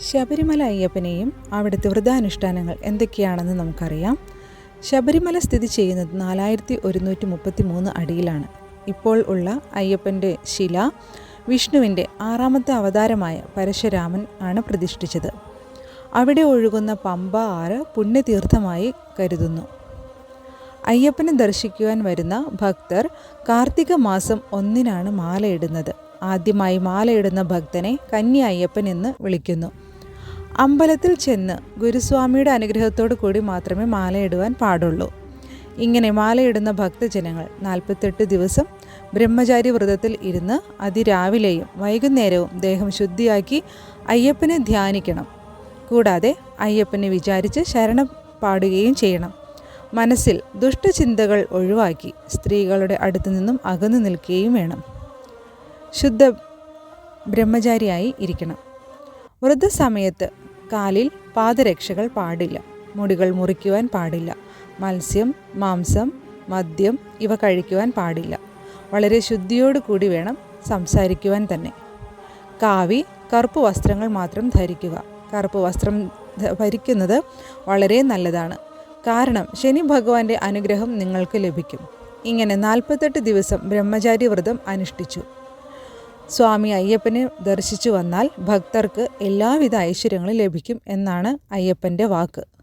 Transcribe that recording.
ശബരിമല അയ്യപ്പനെയും അവിടുത്തെ വ്രതാനുഷ്ഠാനങ്ങൾ എന്തൊക്കെയാണെന്ന് നമുക്കറിയാം. ശബരിമല സ്ഥിതി ചെയ്യുന്നത് നാലായിരത്തി ഒരുന്നൂറ്റി മുപ്പത്തി മൂന്ന് അടിയിലാണ്. ഇപ്പോൾ ഉള്ള അയ്യപ്പന്റെ ശില വിഷ്ണുവിന്റെ ആറാമത്തെ അവതാരമായ പരശുരാമൻ ആണ് പ്രതിഷ്ഠിച്ചത്. അവിടെ ഒഴുകുന്ന പമ്പ ആറ് പുണ്യതീർത്ഥമായി കരുതുന്നു. അയ്യപ്പനെ ദർശിക്കുവാൻ വരുന്ന ഭക്തർ കാർത്തിക മാസം ഒന്നിനാണ് മാലയിടുന്നത്. ആദ്യമായി മാലയിടുന്ന ഭക്തനെ കന്യ അയ്യപ്പൻ എന്ന് വിളിക്കുന്നു. അമ്പലത്തിൽ ചെന്ന് ഗുരുസ്വാമിയുടെ അനുഗ്രഹത്തോടു കൂടി മാത്രമേ മാലയിടുവാൻ പാടുള്ളൂ. ഇങ്ങനെ മാലയിടുന്ന ഭക്തജനങ്ങൾ നാൽപ്പത്തെട്ട് ദിവസം ബ്രഹ്മചാരി വ്രതത്തിൽ ഇരുന്ന് അതിരാവിലെയും വൈകുന്നേരവും ദേഹം ശുദ്ധിയാക്കി അയ്യപ്പനെ ധ്യാനിക്കണം. കൂടാതെ അയ്യപ്പനെ വിചാരിച്ച് ശരണം പാടുകയും ചെയ്യണം. മനസ്സിൽ ദുഷ്ടചിന്തകൾ ഒഴിവാക്കി സ്ത്രീകളുടെ അടുത്തു നിന്നും അകന്നു നിൽക്കുകയും വേണം. ശുദ്ധ ബ്രഹ്മചാരിയായി ഇരിക്കണം. വ്രതസമയത്ത് കാലിൽ പാദരക്ഷകൾ പാടില്ല. മുടികൾ മുറിക്കുവാൻ പാടില്ല. മത്സ്യം മാംസം മദ്യം ഇവ കഴിക്കുവാൻ പാടില്ല. വളരെ ശുദ്ധിയോടു കൂടി വേണം സംസാരിക്കുവാൻ തന്നെ. കാവി കറുപ്പ് വസ്ത്രങ്ങൾ മാത്രം ധരിക്കുക. കറുപ്പ് വസ്ത്രം ഭരിക്കുന്നത് വളരെ നല്ലതാണ്. കാരണം ശനി ഭഗവാന്റെ അനുഗ്രഹം നിങ്ങൾക്ക് ലഭിക്കും. ഇങ്ങനെ നാൽപ്പത്തെട്ട് ദിവസം ബ്രഹ്മചാരി വ്രതം അനുഷ്ഠിച്ചു. സ്വാമി അയ്യപ്പനെ ദർശിച്ചു വന്നാൽ ഭക്തർക്ക് എല്ലാവിധ ഐശ്വര്യങ്ങളും ലഭിക്കും എന്നാണ് അയ്യപ്പന്റെ വാക്ക്.